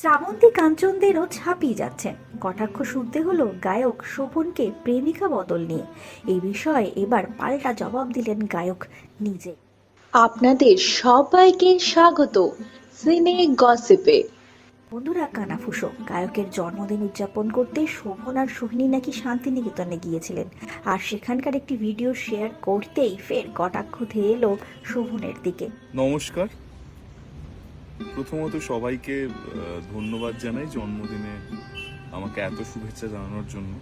শ্রাবন্তী কাঞ্চনদেরও ছাপিয়ে যাচ্ছেন কটাক্ষ শুনতে হলো গায়ক শোভনকে প্রেমিকা বদল নিয়ে। এই বিষয়ে এবার পাল্টা জবাব দিলেন গায়ক নিজে। আপনাদের সবাইকে স্বাগত সিনে গসিপে। বন্ধুরা কানাফুসো গায়কের জন্মদিন উদযাপন করতে শোভন আর সোহিনী নাকি শান্তিনিকেতনে গিয়েছিলেন। আর সেখানকার একটি ভিডিও শেয়ার করতেই ফের কটাক্ষ ধেয়ে এলো শোভনের দিকে। নমস্কার প্রথমত সবাইকে ধন্যবাদ জানাই জন্মদিনে আমাকে এত শুভেচ্ছা জানানোর জন্য।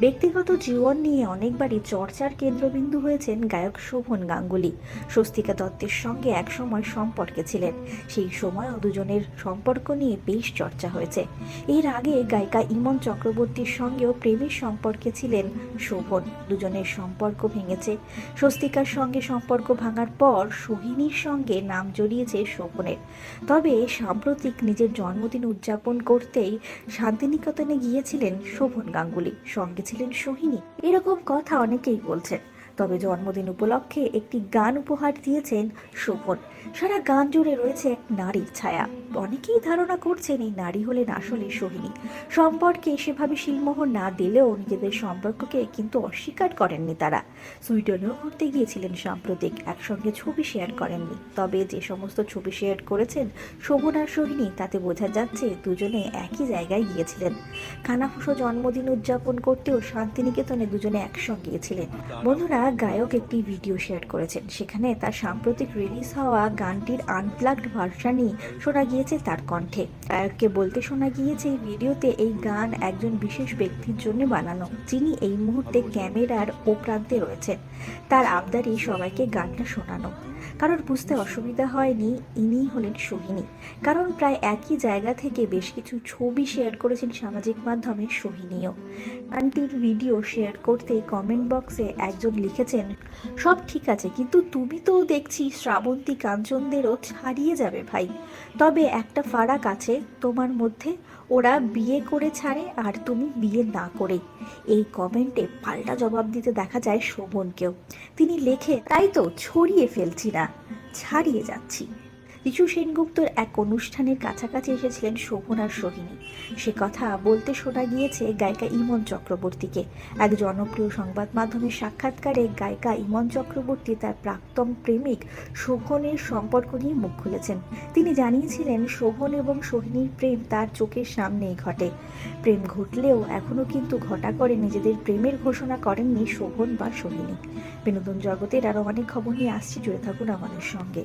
ব্যক্তিগত জীবন নিয়ে অনেকবারই চর্চার কেন্দ্রবিন্দু হয়েছেন গায়ক শোভন গাঙ্গুলি। স্বস্তিকা দত্তের সঙ্গে একসময় সম্পর্কে ছিলেন। সেই সময়ও দুজনের সম্পর্ক নিয়ে বেশ চর্চা হয়েছে। এর আগে গায়িকা ইমন চক্রবর্তীর সঙ্গেও প্রেমের সম্পর্কে ছিলেন শোভন। দুজনের সম্পর্ক ভেঙেছে। স্বস্তিকার সঙ্গে সম্পর্ক ভাঙার পর সোহিনীর সঙ্গে নাম জড়িয়েছে শোভনের। তবে সাম্প্রতিক নিজের জন্মদিন উদযাপন করতেই শান্তিনিকেতনে গিয়েছিলেন শোভন গাঙ্গুলি। সঙ্গে ছিলেন সোহিনী। এরকম কথা অনেকেই বলছেন। তবে জন্মদিন উপলক্ষে একটি গান উপহার দিয়েছেন শোভন সারা গান জুড়ে রয়েছে এক নারীর ছায়া। অনেকেই ধারণা করছেন এই নারী হলেন আসলে সোহিনী। সম্পর্কে সেভাবে শিলমোহর না দিলেও নিজেদের সম্পর্ককে কিন্তু অস্বীকার করেননি তারা। সুইডেনেও ঘুরতে গিয়েছিলেন সাম্প্রতিক, একসঙ্গে ছবি শেয়ার করেননি। তবে যে সমস্ত ছবি শেয়ার করেছেন শোভন আর সোহিনী, তাতে বোঝা যাচ্ছে দুজনে একই জায়গায় গিয়েছিলেন। কানাফুসো জন্মদিন উদযাপন করতেও শান্তিনিকেতনে দুজনে একসঙ্গে গিয়েছিলেন বন্ধুরা গায়ক একটি ভিডিও শেয়ার করেছেন। সেখানে তার সাম্প্রতিক রিলিজ হওয়া গানটির আনপ্লাগড ভার্সানই শোনা গিয়েছে তার কণ্ঠে। গায়ককে বলতে শোনা গিয়েছে, এই ভিডিওতে এই গান একজন বিশেষ ব্যক্তির জন্য বানানো, যিনি এই মুহূর্তে ক্যামেরার ও প্রান্তে রয়েছেন। তার আবদারই সবাইকে গানটা শোনানো। কারোর বুঝতে অসুবিধা হয়নি ইনি হলেন সোহিনী। কারণ প্রায় একই জায়গা থেকে বেশ কিছু ছবি শেয়ার করেছেন সামাজিক মাধ্যমে সোহিনীও। গানটির ভিডিও শেয়ার করতে কমেন্ট বক্সে একজন লিখেছেন সব ঠিক আছে, কিন্তু তুমি তো দেখছি শ্রাবন্তী কাঞ্চনদেরও ছাড়িয়ে যাবে ভাই। তবে একটা ফারাক আছে তোমার মধ্যে, ওরা বিয়ে করে ছাড়ে আর তুমি বিয়ে না করে। এই কমেন্টে পাল্টা জবাব দিতে দেখা যায় শোভনকেও। তিনি লেখে, তাই তো ছড়িয়ে ফেলছি না, ছাড়িয়ে যাচ্ছি। ঋষু সেনগুপ্তর এক অনুষ্ঠানের কাছাকাছি এসেছিলেন শোভন আর সোহিনী। সে কথা বলতে শোনা গিয়েছে গায়িকা ইমন চক্রবর্তীকে। এক জনপ্রিয় সংবাদ মাধ্যমের সাক্ষাৎকারে গায়িকা ইমন চক্রবর্তী তার প্রাক্তন প্রেমিক শোভনের সম্পর্ক নিয়ে মুখ খুলেছেন। তিনি জানিয়েছিলেন, শোভন এবং সোহিনীর প্রেম তার চোখের সামনেই ঘটে। প্রেম ঘটলেও এখনও কিন্তু ঘটা করে নিজেদের প্রেমের ঘোষণা করেননি শোভন বা সোহিনী। বিনোদন জগতের আরও অনেক খবর নিয়ে আসছি, জুড়ে থাকুন আমাদের সঙ্গে।